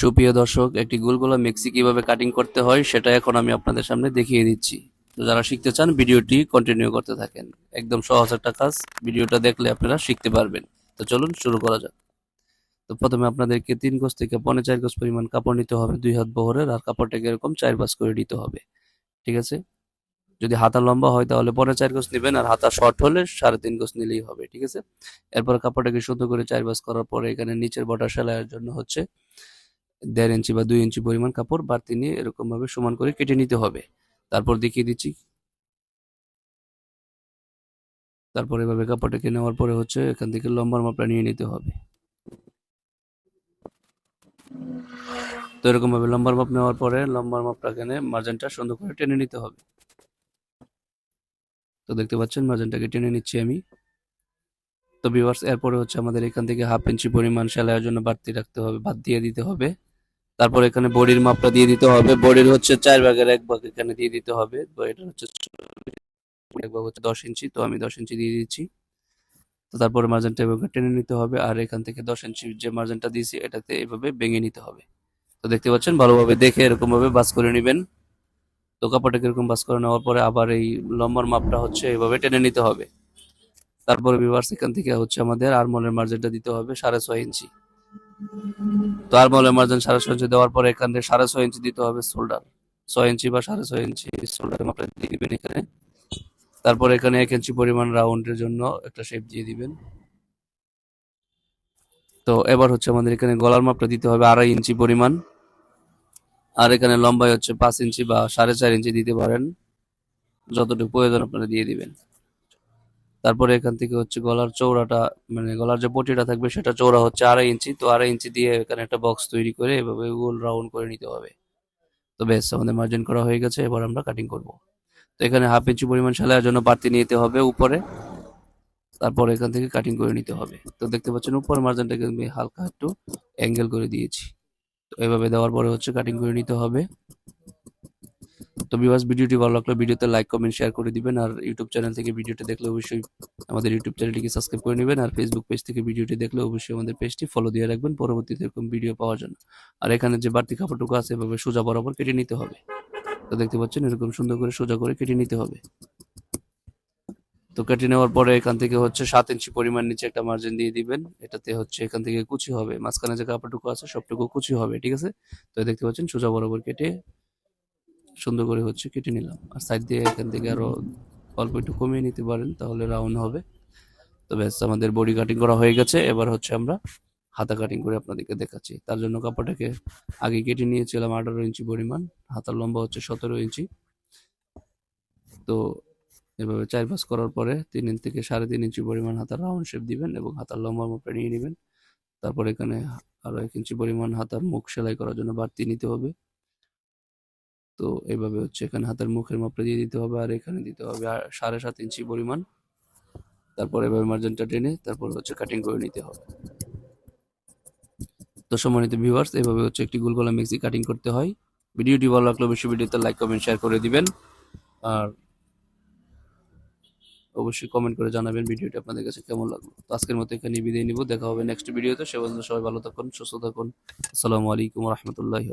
সুপ্রিয় দর্শক, একটি গোলগোলা মেক্সি কীভাবে কাটিং করতে হয় সেটা এখন আমি আপনাদের সামনে দেখিয়ে দিচ্ছি। তো যারা শিখতে চান, ভিডিওটি কন্টিনিউ করতে থাকেন। একদম সহজ একটা কাজ, ভিডিওটা দেখলে আপনারা শিখতে পারবেন। তো চলুন শুরু করা যাক। তো প্রথমে আপনাদেরকে তিন গজ থেকে পনেরো চার গজ পরিমাণ কাপড় নিতে হবে দুই হাত বহরের, আর কাপড়টাকে এরকম চার ভাঁজ করে নিতে হবে। ঠিক আছে? যদি হাতা লম্বা হয় তাহলে পনেরো চার গজ নেবেন, আর হাতা শর্ট হলে সাড়ে তিন গজ নিলেই হবে। ঠিক আছে? এরপর কাপড়টাকে সুন্দর করে চার ভাঁজ করার পরে এখানে নিচের বর্ডার সেলাইয়ের জন্য হচ্ছে দেড় ইঞ্চি বা দুই ইঞ্চি পরিমাণ কাপড় বাড়তি নিয়ে এরকম ভাবে সমান করে কেটে নিতে হবে। তারপর দেখিয়ে দিচ্ছি। তারপর এভাবে কাপড়টাকে নেওয়ার পরে হচ্ছে এখান থেকে লম্বার মাপটা নিয়ে নিতে হবে। তো এরকম ভাবে লম্বার মাপ নেওয়ার পরে লম্বার মাপটা এখানে মার্জিনটা সুন্দর করে টেনে নিতে হবে। তো দেখতে পাচ্ছেন মার্জিনটাকে টেনে নিচ্ছি আমি। তো ভিউয়ার্স এরপরে হচ্ছে আমাদের এখান থেকে হাফ ইঞ্চি পরিমাণ সেলাইয়ের জন্য বাড়তি রাখতে হবে, বাদ দিয়ে দিতে হবে। তারপর এখানে বডির মাপটা দিয়ে দিতে হবে। বডির হচ্ছে চার ভাগের এক ভাগ এখানে দিয়ে দিতে হবে। এটা হচ্ছে এক ভাগ হচ্ছে দশ ইঞ্চি, তো আমি দশ ইঞ্চি দিয়ে দিচ্ছি। তো তারপরে মার্জিনটা এভাবে টেনে নিতে হবে আর এখান থেকে দশ ইঞ্চি যে মার্জিনটা দিয়েছি এটাতে এভাবে ভেঙে নিতে হবে। তো দেখতে পাচ্ছেন ভালোভাবে দেখে এরকম ভাবে বাস করে নেবেন। তো কাপড়টাকে এরকম বাস করে নেওয়ার পরে আবার এই লম্বার মাপটা হচ্ছে এভাবে টেনে নিতে হবে। তারপরে ভিউয়ার্স এখান থেকে হচ্ছে আমাদের আরমলের মার্জিনটা দিতে হবে সাড়ে ছয় ইঞ্চি। তো আরমলের মার্জিন সাড়ে ছয় ইঞ্চি দেওয়ার পরে এখান সাড়ে ছয় ইঞ্চি দিতে হবে শোল্ডার ছয় ইঞ্চি বা সাড়ে ছয় ইঞ্চি দিয়ে দিবেন এখানে। তারপর এখানে এক ইঞ্চি পরিমাণ রাউন্ডের জন্য একটা শেপ দিয়ে দিবেন। তো এবার হচ্ছে আমাদের এখানে গলার মাপটা দিতে হবে আড়াই ইঞ্চি পরিমাণ। আর এখানে লম্বায় হচ্ছে পাঁচ ইঞ্চি বা সাড়ে চার ইঞ্চি দিতে পারেন। যতটুকু প্রয়োজন আপনারা দিয়ে দিবেন। তারপরে এখান থেকে হচ্ছে গলার চৌড়াটা মানে গলার যে পটিটা থাকবে সেটা চৌড়া হচ্ছে আড়াই ইঞ্চি। তো আড়াই ইঞ্চি দিয়ে এখানে একটা বক্স তৈরি করে এভাবে গোল রাউন্ড করে নিতে হবে। তো বেশ আমাদের মার্জিন করা হয়ে গেছে। এবার আমরা কাটিং করব। তো এখানে হাফ ইঞ্চি পরিমাণ সেলাইয়ের জন্য বাড়তি নিতে হবে উপরে। তারপর এখান থেকে কাটিং করে নিতে হবে। তো দেখতে পাচ্ছেন উপরের মার্জিনটাকে আমি হালকা একটু অ্যাঙ্গেল করে দিয়েছি। তো এভাবে দেওয়ার পরে হচ্ছে কাটিং করে নিতে হবে। তো বিভাস ভিডিওটি ভালো লাগলে ভিডিওতে লাইক কমেন্ট শেয়ার করে দিবেন। আর ইউটিউব চ্যানেল থেকে ভিডিওটি দেখলে অবশ্যই আমাদের ইউটিউব চ্যানেলটিকে সাবস্ক্রাইব করে নেবেন। আর ফেসবুক পেজ থেকে ভিডিওটি দেখলে অবশ্যই আমাদের পেজটি ফলো দিয়ে রাখবেন পরবর্তীতে এরকম ভিডিও পাওয়ার জন্য। আর এখানে যে বাড়তি কাপড়টুকু আছে, এভাবে সোজা বরাবর কেটে নিতে হবে। তো দেখতে পাচ্ছেন, এরকম সুন্দর করে সোজা করে কেটে নিতে হবে। তো কেটে নেওয়ার পরে এখান থেকে হচ্ছে সাত ইঞ্চি পরিমাণ নিচে একটা মার্জিন দিয়ে দিবেন। এটাতে হচ্ছে এখান থেকে কুচি হবে। মাঝখানে যে কাপড়টুকু আছে, সবটুকু কুচি হবে, ঠিক আছে? তো দেখতে পাচ্ছেন, সোজা বরাবর কেটে সুন্দর করে হচ্ছে কেটে নিলাম। আর সাইড দিয়ে এখান থেকে আরও অল্প একটু কমিয়ে নিতে পারেন, তাহলে রাউন্ড হবে। তো ব্যাস, আমাদের বডি কাটিং করা হয়ে গেছে। এবার হচ্ছে আমরা হাতা কাটিং করে আপনাদেরকে দেখাচ্ছি। তার জন্য কাপড়টাকে আগে কেটে নিয়েছিলাম আঠারো ইঞ্চি পরিমাণ। হাতার লম্বা হচ্ছে সতেরো ইঞ্চি। তো এভাবে চার পাঁচ করার পরে তিন ইঞ্চ থেকে সাড়ে তিন ইঞ্চি পরিমাণ হাতার রাউন্ড শেপ দিবেন এবং হাতার লম্বা মাপটা নিয়ে নেবেন। তারপর এখানে আরও এক ইঞ্চি পরিমাণ হাতার মুখ সেলাই করার জন্য বাড়তি নিতে হবে। তো এইভাবে হচ্ছে এখানে হাতের মুখের মাপটা দিয়ে দিতে হবে আর এখানে দিতে হবে সাড়ে সাত ইঞ্চি পরিমাণ। তারপর এভাবে মার্জিনটা টেনে তারপর হচ্ছে কাটিং করে নিতে হবে। তো সম্মানিত ভিউয়ার্স এভাবে হচ্ছে একটি গোল গলা মেক্সি কাটিং করতে হয়। ভিডিওটি ভালো লাগলে অবশ্যই ভিডিওতে লাইক কমেন্ট শেয়ার করে দিবেন। আর অবশ্যই কমেন্ট করে জানাবেন ভিডিওটি আপনাদের কাছে কেমন লাগল। তো আজকের মতো এখানে বিদায় নিব। দেখা হবে নেক্সট ভিডিওতে সে পর্যন্ত সবাই ভালো থাকুন, সুস্থ থাকুন। আসসালামু আলাইকুম রহমতুল্লাহি